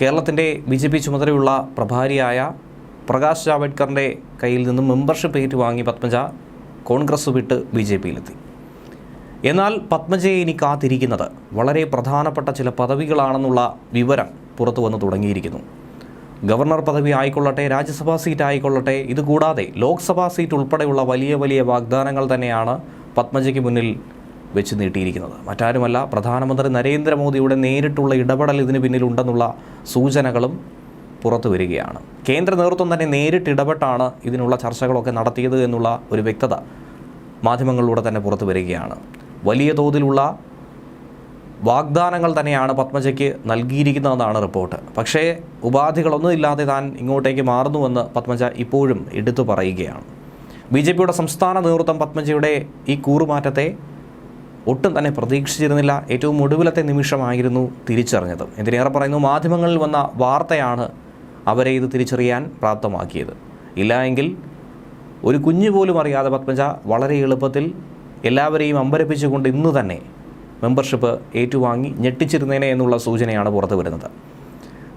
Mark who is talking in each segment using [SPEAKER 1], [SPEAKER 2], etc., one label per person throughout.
[SPEAKER 1] കേരളത്തിന്റെ B J P ചുമതലയുള്ള പ്രഭാരിയായ പ്രകാശ് ജാവഡ്കറിന്റെ കയ്യിൽ നിന്നും മെമ്പർഷിപ്പ് ഏറ്റുവാങ്ങി പത്മജ കോൺഗ്രസ് വിട്ട് ബി ജെ പിയിലെത്തി. എന്നാൽ പത്മജയെ ഇനി കാത്തിരിക്കുന്നത് വളരെ പ്രധാനപ്പെട്ട ചില പദവികളാണെന്നുള്ള വിവരം പുറത്തു വന്നു തുടങ്ങിയിരിക്കുന്നു. ഗവർണർ പദവി ആയിക്കൊള്ളട്ടെ രാജ്യസഭാ സീറ്റ് ആയിക്കൊള്ളട്ടെ ഇതുകൂടാതെ ലോക്സഭാ സീറ്റ് ഉൾപ്പെടെയുള്ള വലിയ വലിയ വാഗ്ദാനങ്ങൾ തന്നെയാണ് പത്മജയ്ക്ക് മുന്നിൽ വെച്ച് നീട്ടിയിരിക്കുന്നത്. മറ്റാരുമല്ല പ്രധാനമന്ത്രി നരേന്ദ്രമോദിയുടെ നേരിട്ടുള്ള ഇടപെടൽ ഇതിന് പിന്നിലുണ്ടെന്നുള്ള സൂചനകളും പുറത്തു വരികയാണ്. കേന്ദ്ര നേതൃത്വം തന്നെ നേരിട്ട് ഇടപെട്ടാണ് ഇതിനുള്ള ചർച്ചകളൊക്കെ നടത്തിയത് എന്നുള്ള ഒരു വ്യക്തത മാധ്യമങ്ങളിലൂടെ തന്നെ പുറത്തു വരികയാണ്. വലിയ തോതിലുള്ള വാഗ്ദാനങ്ങൾ തന്നെയാണ് പത്മജയ്ക്ക് നൽകിയിരിക്കുന്നതെന്നാണ് റിപ്പോർട്ട്. പക്ഷേ ഉപാധികളൊന്നും ഇല്ലാതെ താൻ ഇങ്ങോട്ടേക്ക് മാറുന്നുവെന്ന് പത്മജ ഇപ്പോഴും എടുത്തു പറയുകയാണ്. ബി ജെ പിയുടെ സംസ്ഥാന നേതൃത്വം പത്മജയുടെ ഈ കൂറുമാറ്റത്തെ ഒട്ടും തന്നെ പ്രതീക്ഷിച്ചിരുന്നില്ല. ഏറ്റവും ഒടുവിലത്തെ നിമിഷമായിരുന്നു തിരിച്ചറിഞ്ഞത്. എന്തിനേറെ പറയുന്നു മാധ്യമങ്ങളിൽ വന്ന വാർത്തയാണ് അവരെ ഇത് തിരിച്ചറിയാൻ പ്രാപ്തമാക്കിയത്. ഇല്ല എങ്കിൽ ഒരു കുഞ്ഞു പോലും അറിയാതെ പത്മജ വളരെ എളുപ്പത്തിൽ എല്ലാവരെയും അമ്പരപ്പിച്ചുകൊണ്ട് ഇന്ന് തന്നെ മെമ്പർഷിപ്പ് ഏറ്റുവാങ്ങി ഞെട്ടിച്ചിരുന്നേനെ എന്നുള്ള സൂചനയാണ് പുറത്തു വരുന്നത്.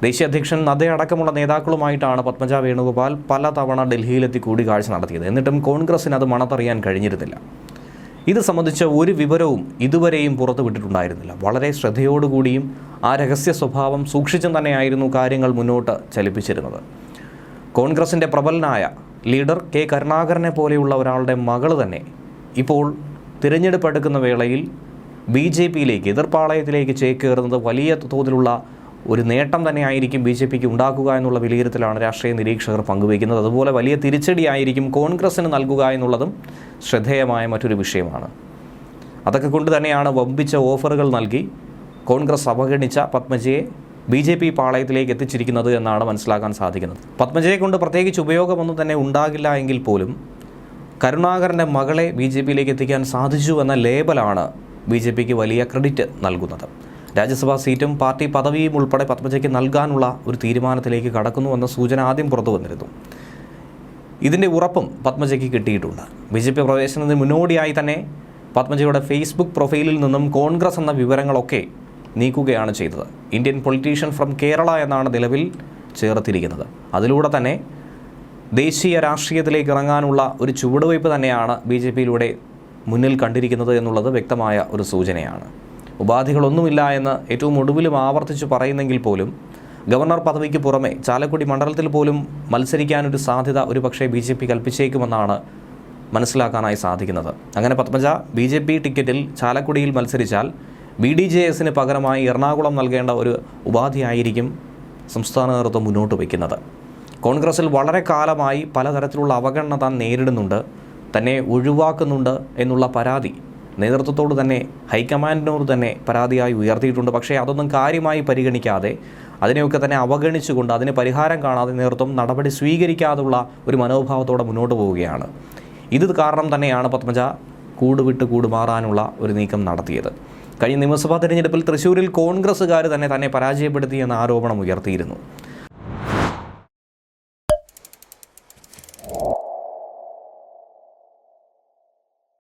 [SPEAKER 1] ദേശീയ അധ്യക്ഷൻ അടക്കമുള്ള നേതാക്കളുമായിട്ടാണ് പത്മജ വേണുഗോപാൽ പല തവണ ഡൽഹിയിലെത്തി കൂടിക്കാഴ്ച നടത്തിയത്. എന്നിട്ടും കോൺഗ്രസിന് അത് മണത്തറിയാൻ കഴിഞ്ഞിരുന്നില്ല. ഇത് സംബന്ധിച്ച ഒരു വിവരവും ഇതുവരെയും പുറത്തുവിട്ടിട്ടുണ്ടായിരുന്നില്ല വളരെ ശ്രദ്ധയോടുകൂടിയും ആ രഹസ്യ സ്വഭാവം സൂക്ഷിച്ചും തന്നെയായിരുന്നു കാര്യങ്ങൾ മുന്നോട്ട് ചലിപ്പിച്ചിരുന്നത്. കോൺഗ്രസിന്റെ പ്രബലനായ ലീഡർ കെ കരുണാകരനെ പോലെയുള്ള ഒരാളുടെ മകൾ തന്നെ ഇപ്പോൾ തിരഞ്ഞെടുപ്പ് എടുക്കുന്ന വേളയിൽ ബി ജെ പിയിലേക്ക് എതിർപ്പാളയത്തിലേക്ക് ചേക്കേറുന്നത് വലിയ തോതിലുള്ള ഒരു നേട്ടം തന്നെയായിരിക്കും ബി ജെ പിക്ക് ഉണ്ടാക്കുക എന്നുള്ള വിലയിരുത്തലാണ് രാഷ്ട്രീയ നിരീക്ഷകർ പങ്കുവയ്ക്കുന്നത്. അതുപോലെ വലിയ തിരിച്ചടിയായിരിക്കും കോൺഗ്രസ്സിന് നൽകുക എന്നുള്ളതും ശ്രദ്ധേയമായ മറ്റൊരു വിഷയമാണ്. അതൊക്കെ കൊണ്ട് തന്നെയാണ് വമ്പിച്ച ഓഫറുകൾ നൽകി കോൺഗ്രസ് അവഗണിച്ച പത്മജയെ ബി ജെ പി പാളയത്തിലേക്ക് എത്തിച്ചിരിക്കുന്നത് എന്നാണ് മനസ്സിലാക്കാൻ സാധിക്കുന്നത്. പത്മജയെ കൊണ്ട് പ്രത്യേകിച്ച് ഉപയോഗമൊന്നും തന്നെ ഉണ്ടാകില്ല എങ്കിൽ പോലും കരുണാകരന്റെ മകളെ ബി ജെ പിയിലേക്ക് എത്തിക്കാൻ സാധിച്ചു എന്ന ലേബലാണ് ബി ജെ പിക്ക് വലിയ ക്രെഡിറ്റ് നൽകുന്നത്. രാജ്യസഭാ സീറ്റും പാർട്ടി പദവിയും ഉൾപ്പെടെ പത്മജയ്ക്ക് നൽകാനുള്ള ഒരു തീരുമാനത്തിലേക്ക് കടക്കുന്നുവെന്ന സൂചന ആദ്യം പുറത്തു വന്നിരുന്നു. ഇതിന്റെ ഉറപ്പും പത്മജയ്ക്ക് കിട്ടിയിട്ടുണ്ട്. ബി ജെ പി പ്രവേശനത്തിന് മുന്നോടിയായി തന്നെ പത്മജയുടെ ഫേസ്ബുക്ക് പ്രൊഫൈലിൽ നിന്നും കോൺഗ്രസ് എന്ന വിവരങ്ങളൊക്കെ നീക്കുകയാണ് ചെയ്തത്. ഇന്ത്യൻ പൊളിറ്റീഷ്യൻ ഫ്രം കേരള എന്നാണ് നിലവിൽ ചേർത്തിരിക്കുന്നത്. അതിലൂടെ തന്നെ ദേശീയ രാഷ്ട്രീയത്തിലേക്ക് ഇറങ്ങാനുള്ള ഒരു ചുവടുവയ്പ് തന്നെയാണ് ബി ജെ പിയിലൂടെ മുന്നിൽ കണ്ടിരിക്കുന്നത് എന്നുള്ളത് വ്യക്തമായ ഒരു സൂചനയാണ്. ഉപാധികളൊന്നുമില്ല എന്ന് ഏറ്റവും ഒടുവിലും ആവർത്തിച്ച് പറയുന്നെങ്കിൽ പോലും ഗവർണർ പദവിക്ക് പുറമെ ചാലക്കുടി മണ്ഡലത്തിൽ പോലും മത്സരിക്കാനൊരു സാധ്യത ഒരു പക്ഷേ ബി ജെ പി കൽപ്പിച്ചേക്കുമെന്നാണ് മനസ്സിലാക്കാനായി സാധിക്കുന്നത്. അങ്ങനെ പത്മജ ബി ജെ പി ടിക്കറ്റിൽ ചാലക്കുടിയിൽ മത്സരിച്ചാൽ ബി ഡി ജെ എസിന് പകരമായി എറണാകുളം നൽകേണ്ട ഒരു ഉപാധിയായിരിക്കും സംസ്ഥാന നേതൃത്വം മുന്നോട്ട് വയ്ക്കുന്നത്. കോൺഗ്രസിൽ വളരെ കാലമായി പലതരത്തിലുള്ള അവഗണന താൻ നേരിടുന്നുണ്ട് തന്നെ ഒഴിവാക്കുന്നുണ്ട് എന്നുള്ള പരാതി നേതൃത്വത്തോട് തന്നെ ഹൈക്കമാൻഡിനോട് തന്നെ പരാതിയായി ഉയർത്തിയിട്ടുണ്ട്. പക്ഷേ അതൊന്നും കാര്യമായി പരിഗണിക്കാതെ അതിനെയൊക്കെ തന്നെ അവഗണിച്ചുകൊണ്ട് അതിന് പരിഹാരം കാണാതെ നേതൃത്വം നടപടി സ്വീകരിക്കാതുള്ള ഒരു മനോഭാവത്തോടെ മുന്നോട്ട് പോവുകയാണ്. ഇത് കാരണം തന്നെയാണ് പത്മജ കൂടുവിട്ട് കൂട് മാറാനുള്ള ഒരു നീക്കം നടത്തിയത്. കഴിഞ്ഞ നിയമസഭാ തെരഞ്ഞെടുപ്പിൽ തൃശ്ശൂരിൽ കോൺഗ്രസ്സുകാർ തന്നെ തന്നെ പരാജയപ്പെടുത്തി എന്ന ആരോപണം ഉയർത്തിയിരുന്നു.